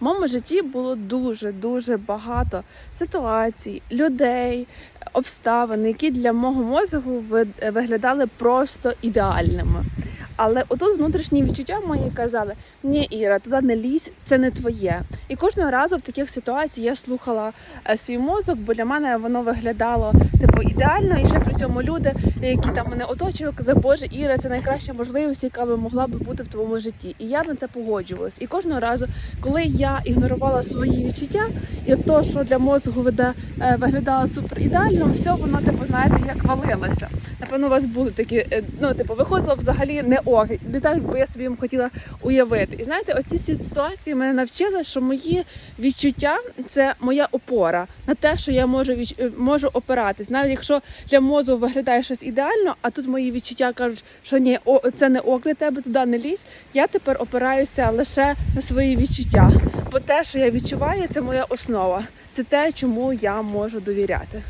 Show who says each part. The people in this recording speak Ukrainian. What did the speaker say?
Speaker 1: В моєму житті було дуже дуже багато ситуацій, людей, обставин, які для мого мозку ви- виглядали просто ідеальними. Але отут внутрішні відчуття мої казали: ні, Іра, туди не лізь, це не твоє. І кожного разу в таких ситуаціях я слухала е, свій мозок, бо для мене воно виглядало типу ідеально. І ще при цьому люди, які там мене оточили, казали, Боже, Іра, це найкраща можливість, яка би могла би бути в твоєму житті. І я на це погоджувалась. І кожного разу, коли я ігнорувала свої відчуття, і то, що для мозку веде, е, виглядало супер ідеально, все воно типу, знаєте, як валилося. Напевно, у вас були такі, е, ну типу, виходило взагалі не ок, не так, якби я собі хотіла уявити. І знаєте, оці ситуації мене навчили, що мої відчуття це моя опора на те, що я можу відч... е, можу опиратись. Навіть якщо для мозку виглядає щось ідеально, а тут мої відчуття кажуть, що ні, о, це не ок для тебе, туди не лізь. Я тепер опираюся лише на свої відчуття. Бо те, що я відчуваю, це моя основа. Це те, чому я можу довіряти.